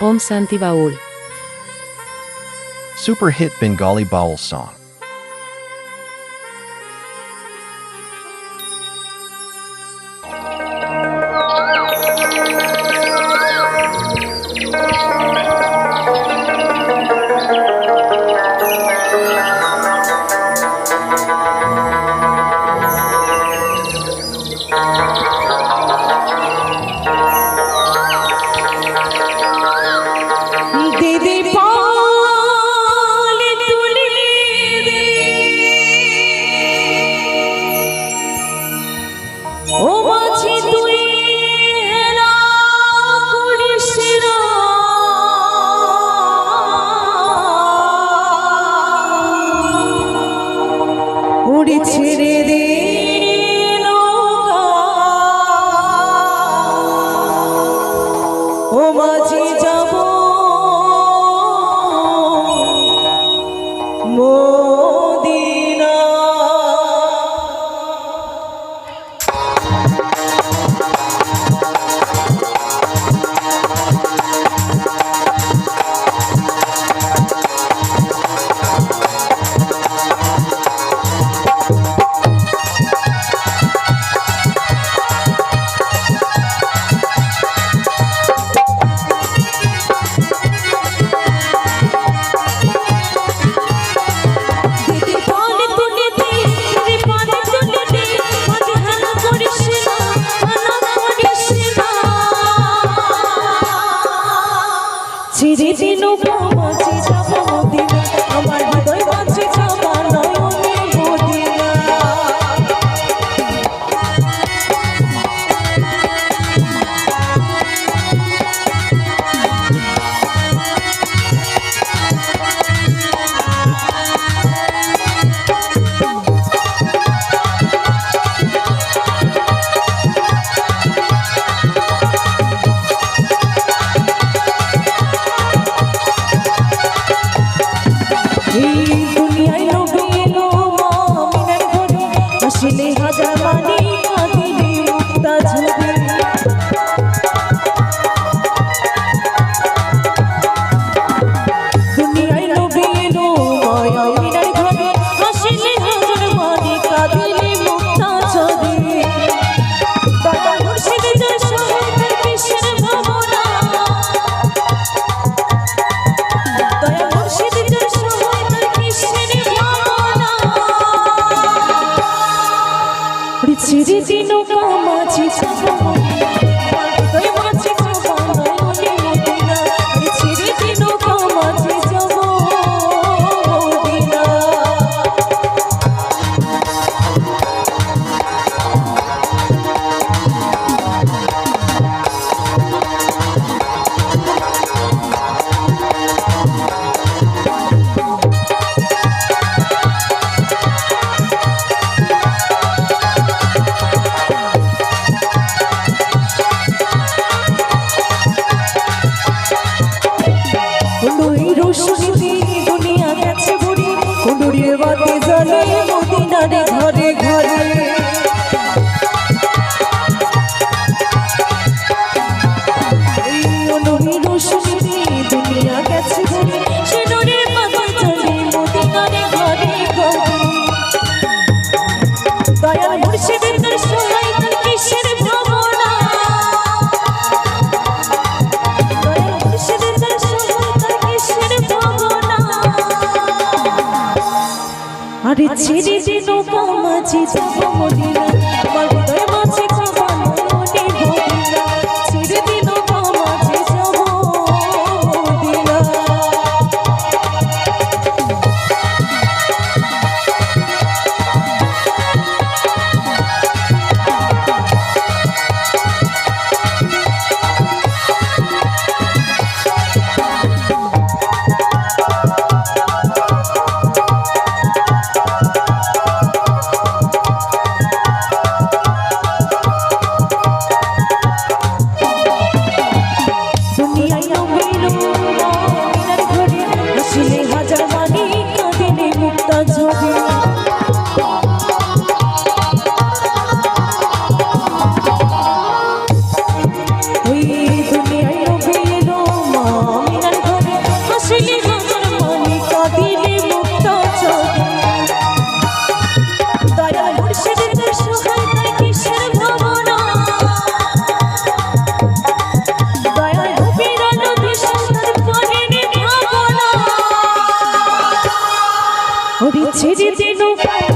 Om Santi Baul. Super hit Bengali Baul song. Shri Dinu প্রভু শ্রী দিন আমার Thank you. ওই রসুনিতে দুনিয়া গেছে বুড়ি। কুড়ুরির বাতি জ্বলে মদিনারে ঘরে ঘরে। মাঝি নৌকা মাঝি যাব মদিনা ওরে ছেড়ে দিন।